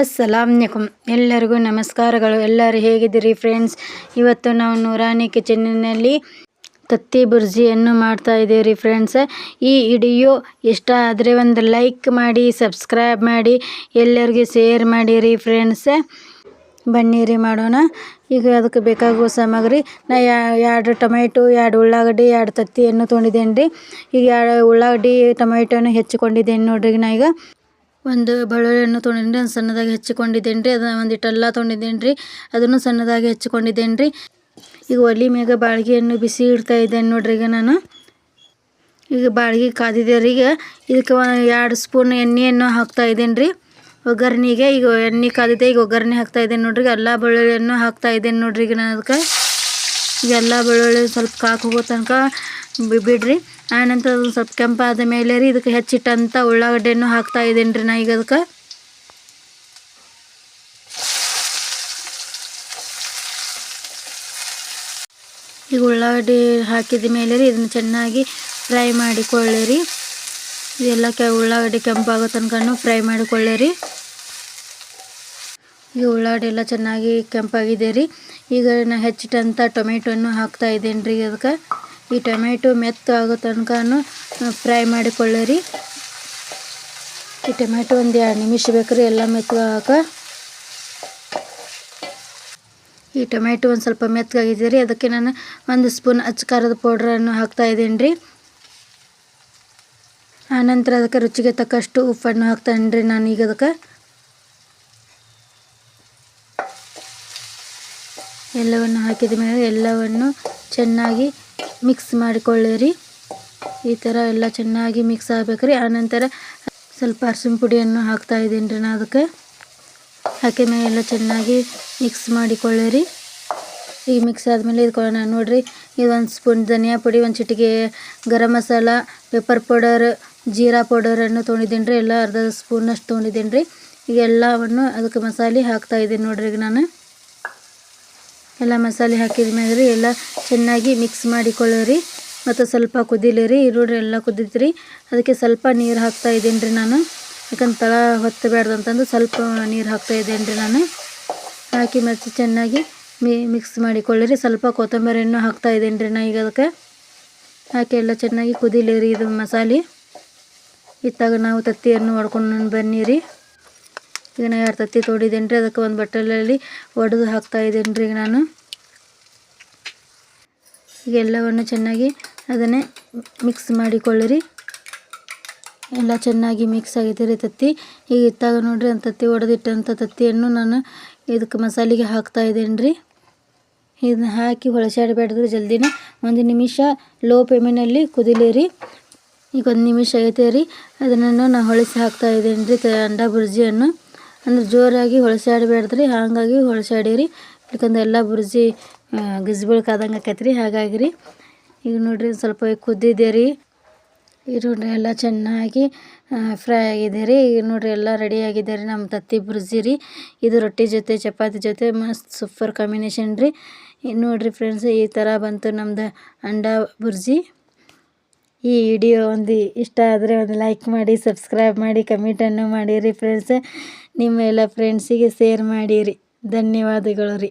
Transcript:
ಅಸ್ಸಲಾಮ್ಯಕುಂ ಎಲ್ಲರಿಗೂ ನಮಸ್ಕಾರಗಳು. ಎಲ್ಲರೂ ಹೇಗಿದ್ದೀರಿ ಫ್ರೆಂಡ್ಸ್ ಇವತ್ತು ನಾವು ನೂರಾನಿ ಕಿಚನ್ನಿನಲ್ಲಿ ತತ್ತಿ ಬುರ್ಜಿಯನ್ನು ಮಾಡ್ತಾ ಇದ್ದೀವಿ ಫ್ರೆಂಡ್ಸ್ ಈ ವಿಡಿಯೋ ಇಷ್ಟ ಆದರೆ ಒಂದು ಲೈಕ್ ಮಾಡಿ ಸಬ್ಸ್ಕ್ರೈಬ್ ಮಾಡಿ, ಎಲ್ಲರಿಗೂ ಶೇರ್ ಮಾಡಿರಿ ಫ್ರೆಂಡ್ಸ್ ಬನ್ನಿರಿ ಮಾಡೋಣ. ಈಗ ಅದಕ್ಕೆ ಬೇಕಾಗುವ ಸಾಮಗ್ರಿ, ನಾ ಎರಡು ಟೊಮೆಟೊ, ಎರಡು ಉಳ್ಳಾಗಡ್ಡಿ, ಎರಡು ತತ್ತಿಯನ್ನು ತೊಗೊಂಡಿದ್ದೇನೆ ರೀ ಈಗ ಎರಡು ಉಳ್ಳಾಗಡ್ಡಿ, ಟೊಮೆಟೊನ ಹೆಚ್ಚಿಕೊಂಡಿದ್ದೇನೆ ನೋಡ್ರಿ ನಾ ಈಗ. ಒಂದು ಬಳ್ಳುಳ್ಳಿಯನ್ನು ತೊಗೊಂಡಿನಿ ಒಂದು ಸಣ್ಣದಾಗಿ ಹೆಚ್ಚಿಕೊಂಡಿದ್ದೇನೆ ರೀ ಅದನ್ನು ಒಂದಿಟ್ಟೆಲ್ಲ ತೊಗೊಂಡಿದ್ದೇನೆ ರೀ ಅದನ್ನು ಸಣ್ಣದಾಗಿ ಹೆಚ್ಚಿಕೊಂಡಿದ್ದೇನೆ ರೀ ಈಗ ಒಲೆ ಮ್ಯಾಗ ಬಾಳ್ಗೆಯನ್ನು ಬಿಸಿ ಇಡ್ತಾ ಇದ್ದೇನೆ ನೋಡ್ರಿ ಈಗ ನಾನು. ಈಗ ಬಾಳ್ಗೆ ಕಾದಿದೆ ರೀ ಈಗ. ಇದಕ್ಕೆ ಎರಡು ಸ್ಪೂನ್ ಎಣ್ಣೆಯನ್ನು ಹಾಕ್ತಾ ಇದ್ದೇನೆ ರೀ ಒಗ್ಗರಣೆಗೆ ಈಗ ಎಣ್ಣೆ ಕಾದಿದೆ, ಈಗ ಒಗ್ಗರಣೆ ಹಾಕ್ತಾ ಇದ್ದೇನೆ ನೋಡ್ರಿ ಎಲ್ಲ ಬೆಳ್ಳುಳ್ಳಿಯನ್ನು ಹಾಕ್ತಾ ಇದ್ದೇನೆ ನೋಡ್ರಿ ಈಗ ನಾನು ಅದಕ್ಕೆ. ಎಲ್ಲ ಬೆಳ್ಳುಳ್ಳಿ ಸ್ವಲ್ಪ ಕಾಕು ಹೋಗೋ ತನಕ ಬಿಡ್ರಿ. ಆನಂತರ ಅದು ಸ್ವಲ್ಪ ಕೆಂಪಾದ ಮೇಲೆ ರೀ ಇದಕ್ಕೆ ಹೆಚ್ಚಿಟ್ಟಂಥ ಉಳ್ಳಾಗಡ್ಡೆಯನ್ನು ಹಾಕ್ತಾ ಇದ್ದೀನಿ ರೀ ನಾ ಈಗ ಅದಕ್ಕೆ. ಈಗ ಉಳ್ಳಾಗಡ್ಡಿ ಹಾಕಿದ ಮೇಲೆ ರೀ ಇದನ್ನು ಚೆನ್ನಾಗಿ ಫ್ರೈ ಮಾಡಿಕೊಳ್ಳಿರಿ ಇದೆಲ್ಲ ಕೆ ಉಳ್ಳಾಗಡ್ಡಿ ಕೆಂಪಾಗೋ ತನಕ ಫ್ರೈ ಮಾಡಿಕೊಳ್ಳಿರಿ ಈಗ ಉಳ್ಳಾಡೆಲ್ಲ ಚೆನ್ನಾಗಿ ಕೆಂಪಾಗಿದೆ ರೀ. ಈಗ ನಾ ಹೆಚ್ಚಿಟ್ಟಂಥ ಟೊಮೆಟೊನ್ನು ಹಾಕ್ತಾ ಇದ್ದೇನೆ ರೀ ಅದಕ್ಕೆ. ಈ ಟೊಮೆಟೊ ಆಗೋ ತನಕ ಫ್ರೈ ಮಾಡಿಕೊಳ್ಳಿರಿ ಈ ಟೊಮೆಟೊ ಒಂದು ಎರಡು ನಿಮಿಷ ಬೇಕ್ರಿ ಎಲ್ಲ ಮೆತ್ತಗಾಕ ಈ ಟೊಮೆಟೊ ಒಂದು ಸ್ವಲ್ಪ ಮೆತ್ತಗಾಗಿದೆ ರೀ. ಅದಕ್ಕೆ ನಾನು ಒಂದು ಸ್ಪೂನ್ ಅಚ್ಚಕಾರದ ಪೌಡ್ರನ್ನು ಹಾಕ್ತಾ ಇದ್ದೇನೆ ರೀ. ಆನಂತರ ಅದಕ್ಕೆ ರುಚಿಗೆ ತಕ್ಕಷ್ಟು ಉಪ್ಪನ್ನು ಹಾಕ್ತಾನೆ ರೀ ನಾನು ಈಗ ಅದಕ್ಕೆ. ಎಲ್ಲವನ್ನು ಹಾಕಿದ ಮೇಲೆ ಎಲ್ಲವನ್ನು ಚೆನ್ನಾಗಿ ಮಿಕ್ಸ್ ಮಾಡಿಕೊಳ್ಳಿರಿ. ಈ ಥರ ಎಲ್ಲ ಚೆನ್ನಾಗಿ ಮಿಕ್ಸ್ ಆಗ್ಬೇಕು ರೀ ಆನಂತರ ಸ್ವಲ್ಪ ಅರ್ಶಿನ ಪುಡಿಯನ್ನು ಹಾಕ್ತಾ ಇದ್ದೀನಿ ರೀ ನಾನು ಅದಕ್ಕೆ. ಹಾಕಿದ ಮೇಲೆ ಎಲ್ಲ ಚೆನ್ನಾಗಿ ಮಿಕ್ಸ್ ಮಾಡಿಕೊಳ್ಳಿರಿ. ಈಗ ಮಿಕ್ಸ್ ಆದಮೇಲೆ ಇದ್ಕೊಳ್ಳೋಣ. ನೋಡಿರಿ ಒಂದು ಸ್ಪೂನ್ ಧನಿಯಾ ಪುಡಿ, ಒಂದು ಚಿಟಿಕೆ ಗರಂ ಮಸಾಲ ಪೆಪ್ಪರ್ ಪೌಡರ್ ಜೀರಾ ಪೌಡರನ್ನು ತೊಗೊಂಡಿದ್ದೀನಿ ರೀ. ಎಲ್ಲ ಅರ್ಧ ಸ್ಪೂನಷ್ಟು ತೊಗೊಂಡಿದ್ದೀನಿ ರೀ. ಈಗ ಎಲ್ಲವನ್ನು ಅದಕ್ಕೆ ಮಸಾಲೆ ಹಾಕ್ತಾ ಇದ್ದೀನಿ ನೋಡಿರಿ ಈಗ ನಾನು. ಎಲ್ಲ ಮಸಾಲೆ ಹಾಕಿದ ಮ್ಯಾಗ ರೀ ಎಲ್ಲ ಚೆನ್ನಾಗಿ ಮಿಕ್ಸ್ ಮಾಡಿಕೊಳ್ಳಿರಿ. ಮತ್ತು ಸ್ವಲ್ಪ ಕುದಿಲಿರಿ, ಈರುಳ್ಳಿ ಎಲ್ಲ ಕುದಿದ್ರಿ. ಅದಕ್ಕೆ ಸ್ವಲ್ಪ ನೀರು ಹಾಕ್ತಾ ಇದ್ದೀನಿ ರೀ ನಾನು. ಯಾಕಂದ್ರೆ ತಳ ಹೊತ್ತಬೇಡ್ದು ಅಂತಂದು ಸ್ವಲ್ಪ ನೀರು ಹಾಕ್ತಾ ಇದ್ದೇನೆ ರೀ ನಾನು. ಹಾಕಿ ಮತ್ತು ಚೆನ್ನಾಗಿ ಮಿಕ್ಸ್ ಮಾಡಿಕೊಳ್ಳಿರಿ. ಸ್ವಲ್ಪ ಕೊತ್ತಂಬರಿಯನ್ನು ಹಾಕ್ತಾ ಇದ್ದೀನಿ ರೀ ನಾ ಈಗ ಅದಕ್ಕೆ. ಹಾಕಿ ಎಲ್ಲ ಚೆನ್ನಾಗಿ ಕುದಿಲಿರಿ ಇದು ಮಸಾಲೆ. ಇತ್ತಾಗ ನಾವು ತತ್ತಿಯನ್ನು ಹೊಡ್ಕೊಂಡು ಬನ್ನಿರಿ ಈಗ ನಾ ಎರಡು ತತ್ತಿ ತೊಡಿದ್ದೀನಿ ರೀ ಅದಕ್ಕೆ ಒಂದು ಬಟ್ಟಲಲ್ಲಿ ಒಡೆದು ಹಾಕ್ತಾ ಇದ್ದೇನೆ ಈಗ ನಾನು. ಈಗ ಎಲ್ಲವನ್ನು ಚೆನ್ನಾಗಿ ಅದನ್ನೇ ಮಿಕ್ಸ್ ಮಾಡಿಕೊಳ್ಳಿರಿ. ಎಲ್ಲ ಚೆನ್ನಾಗಿ ಮಿಕ್ಸ್ ಆಗಿದೆ ರೀ ತತ್ತಿ. ಈಗ ಇತ್ತಾಗ ನೋಡಿರಿ ಅಂತ ತತ್ತಿ, ಒಡೆದಿಟ್ಟಂಥ ತತ್ತಿಯನ್ನು ನಾನು ಇದಕ್ಕೆ ಮಸಾಲೆಗೆ ಹಾಕ್ತಾ ಇದ್ದೇನೆ ರೀ ಇದನ್ನ ಹಾಕಿ ಹೊಳಸಾಡಬೇಡ್ರಿ ಜಲ್ದಿನೇ. ಒಂದು ನಿಮಿಷ ಲೋ ಫ್ಲೇಮಿನಲ್ಲಿ ಕುದಿಲೇರಿ. ಈಗ ಒಂದು ನಿಮಿಷ ಐತೆ ರೀ. ಅದನ್ನು ನಾನು ಹೊಳಸಿ ಹಾಕ್ತಾ ಇದ್ದೇನೆ ರೀ ಅಂಡಾ ಬುರ್ಜಿಯನ್ನು. ಅಂದ್ರೆ ಜೋರಾಗಿ ಹೊಳಸಾಡಬೇಡ್ರಿ ಹಾಗಾಗಿ ಹೊಳಸಾಡಿರಿ. ಯಾಕಂದ್ರೆ ಎಲ್ಲ ಬುರ್ಜಿ ಗಿಜ್ಬಳ್ಕಾದಂಗೆ ಆಕೈತೆ ರೀ ಹಾಗಾಗಿ ರೀ ಈಗ ನೋಡಿರಿ ಸ್ವಲ್ಪ ಕುದ್ದಿದೆ ರೀ ಈಗ ನೋಡ್ರಿ ಎಲ್ಲ ಚೆನ್ನಾಗಿ ಫ್ರೈ ಆಗಿದೆ ರೀ ಈಗ ನೋಡ್ರಿ ಎಲ್ಲ ರೆಡಿ ಆಗಿದೆ ರೀ ನಮ್ಮ ತತ್ತಿ ಬುರ್ಜಿ ರೀ. ಇದು ರೊಟ್ಟಿ ಜೊತೆ, ಚಪಾತಿ ಜೊತೆ, ಮಸ್ತ್ ಸೂಪರ್ ಕಾಂಬಿನೇಷನ್ ರೀ. ನೋಡಿರಿ ಫ್ರೆಂಡ್ಸ್ ಈ ಥರ ಬಂತು ನಮ್ದು ಅಂಡಾ ಬುರ್ಜಿ. ಈ ವಿಡಿಯೋ ಒಂದು ಇಷ್ಟ ಆದರೆ ಒಂದು ಲೈಕ್ ಮಾಡಿ ಸಬ್ಸ್ಕ್ರೈಬ್ ಮಾಡಿ ಕಮೆಂಟನ್ನು ಮಾಡಿರಿ ಫ್ರೆಂಡ್ಸ್ ನಿಮ್ಮ ಎಲ್ಲ ಫ್ರೆಂಡ್ಸಿಗೆ ಶೇರ್ ಮಾಡಿರಿ. ಧನ್ಯವಾದಗಳು ರೀ.